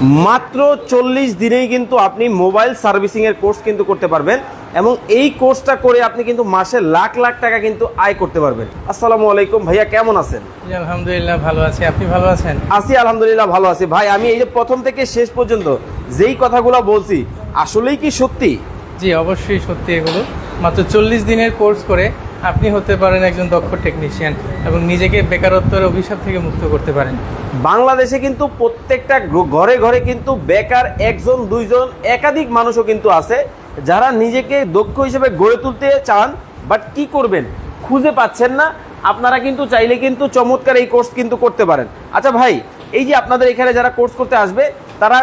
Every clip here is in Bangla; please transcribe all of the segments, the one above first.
মাত্র চল্লিশ দিনেই কিন্তু আপনি মোবাইল সার্ভিসিং এর কোর্স কিন্তু করতে পারবেন এবং এই কোর্সটা করে আপনি কিন্তু মাসে লাখ লাখ টাকা কিন্তু আয় করতে পারবেন। আসসালামু আলাইকুম। ভাইয়া কেমন আছেন? আলহামদুলিল্লাহ ভালো আছি। আপনি ভালো আছেন? আছি আলহামদুলিল্লাহ ভালো আছি। ভাই আমি এই যে প্রথম থেকে শেষ পর্যন্ত যেই কথাগুলো বলছি আসলেই কি সত্যি? জি অবশ্যই সত্যি এগুলো। মাত্র চল্লিশ দিনের কোর্স করে আপনি হতে পারেন একজন দক্ষ টেকনিশিয়ান এবং নিজেকে বেকারত্বের অভিশাপ থেকে মুক্ত করতে পারেন। বাংলাদেশে কিন্তু প্রত্যেকটা ঘরে ঘরে কিন্তু বেকার একজন দুইজন একাধিক মানুষও কিন্তু আছে যারা নিজেকে দক্ষ হিসেবে গড়ে তুলতে চান বাট কি করবেন? খুঁজে পাচ্ছেন না। আপনারা কিন্তু চাইলে কিন্তু চমৎকার এই কোর্স কিন্তু করতে পারেন। আচ্ছা ভাই এই যে আপনাদের এখানে যারা কোর্স করতে আসবে তারা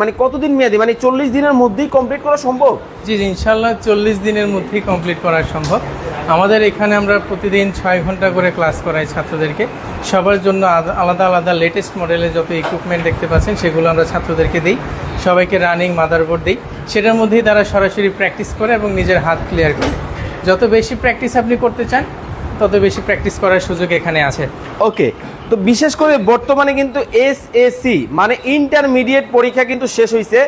মানে কতদিন মেয়াদি? মানে চল্লিশ দিনের মধ্যেই কমপ্লিট করা সম্ভব? জি জি ইনশাল্লাহ চল্লিশ দিনের মধ্যেই কমপ্লিট করা সম্ভব। আমাদের এখানে আমরা প্রতিদিন ছয় ঘণ্টা করে ক্লাস করাই ছাত্রদেরকে। সবার জন্য আলাদা আলাদা লেটেস্ট মডেলের যত ইকুইপমেন্ট দেখতে পাচ্ছেন সেগুলো আমরা ছাত্রদেরকে দিই। সবাইকে রানিং মাদারবোর্ড দিই। সেটার মধ্যেই তারা সরাসরি প্র্যাকটিস করে এবং নিজের হাত ক্লিয়ার করে। যত বেশি প্র্যাকটিস আপনি করতে চান তত বেশি প্র্যাকটিস করার সুযোগ এখানে আছে। ওকে তো বিশেষ করে বর্তমানে কিন্তু এসএসসি মানে ইন্টারমিডিয়েট পরীক্ষা কিন্তু শেষ হয়েছে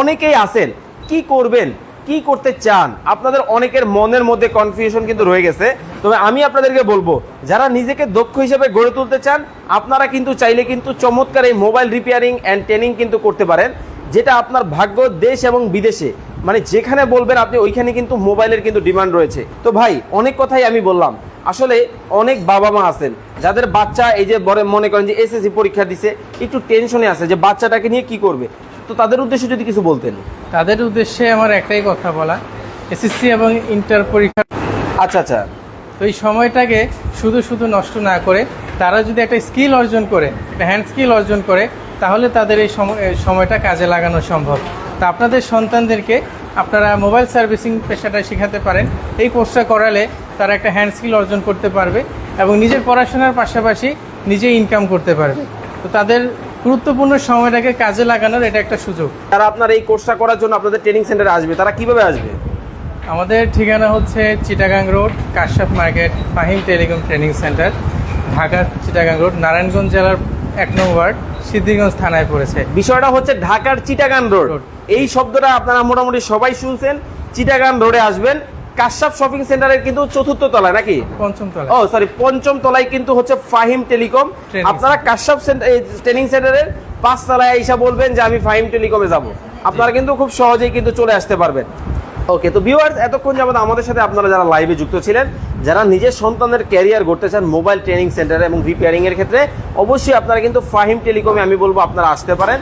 অনেকেই আছেন। কি করবেন? কি করতে চান? আপনাদের অনেকের মনের মধ্যে কনফিউশন কিন্তু রয়ে গেছে। তবে আমি আপনাদেরকে বলব, যারা নিজেকে দক্ষ হিসেবে গড়ে তুলতে চান, আপনারা কিন্তু চাইলে কিন্তু চমৎকার এই মোবাইল রিপেয়ারিং অ্যান্ড ট্রেনিং কিন্তু করতে পারেন, যেটা আপনার ভাগ্য দেশ এবং বিদেশে মানে যেখানে বলবেন আপনি ওইখানে কিন্তু মোবাইলের কিন্তু ডিমান্ড রয়েছে। তো ভাই, অনেক কথাই আমি বললাম। আসলে অনেক বাবা মা আছেন, যাদের বাচ্চা এই যে বড় মনে করেন যে এসএসসি পরীক্ষা দিছে, একটু টেনশনে আছে যে বাচ্চাটাকে নিয়ে কি করবে? তো তাদের উদ্দেশ্যে যদি কিছু বলতেন। তাদের উদ্দেশ্যে আমার একটাই কথা বলা এসএসসি এবং ইন্টার পরীক্ষা। আচ্ছা আচ্ছা। তো এই সময়টাকে শুধু শুধু নষ্ট না করে তারা যদি একটা স্কিল অর্জন করে একটা হ্যান্ড স্কিল অর্জন করে তাহলে তাদের এই সময়টা কাজে লাগানো সম্ভব। তা আপনাদের সন্তানদেরকে আপনারা মোবাইল সার্ভিসিং পেশাটা শেখাতে পারেন। এই কোর্সটা করালে তারা একটা হ্যান্ড স্কিল অর্জন করতে পারবে এবং নিজের পড়াশোনার পাশাপাশি নিজে ইনকাম করতে পারবে। তো তাদের গুরুত্বপূর্ণ সময়টাকে কাজে লাগানোর এটা একটা সুযোগ। তারা আপনার এই কোর্সটা করার জন্য আপনাদের ট্রেনিং সেন্টারে আসবে তারা কীভাবে আসবে? আমাদের ঠিকানা হচ্ছে Chittagong road Kashap market Fahim telecom training centre Dhaka Chittagong road Narayanganj জেলার এক নং ওয়ার্ড সিদ্ধিরগঞ্জ থানায় পড়েছে। বিষয়টা হচ্ছে ঢাকার চিটাগাং রোড। এই শব্দটা আপনারা মোটামুটি সবাই শুনছেন চিটাগান রোডে আসবেন কাশ্যপ শপিং সেন্টারের কিন্তু চতুর্থ তলায় নাকি? পঞ্চম তলায়। ও সরি পঞ্চম তলায় কিন্তু হচ্ছে ফাহিম টেলিকম। আপনারা কাশ্যপ ট্রেনিং সেন্টারের পাঁচ তলায় এসে বলবেন যে আমি ফাহিম টেলিকমে যাব। আপনারা কিন্তু খুব সহজেই কিন্তু চলে আসতে পারবেন। ওকে তো ভিউয়ার্স এতক্ষণ যাবত আমাদের সাথে আপনারা যারা লাইভে যুক্ত ছিলেন যারা নিজের সন্তানের ক্যারিয়ার গড়তে চান মোবাইল ট্রেনিং সেন্টারে এবং রিপেয়ারিং এর ক্ষেত্রে অবশ্যই আপনারা কিন্তু ফাহিম টেলিকমে আমি বলব আপনারা আসতে পারেন।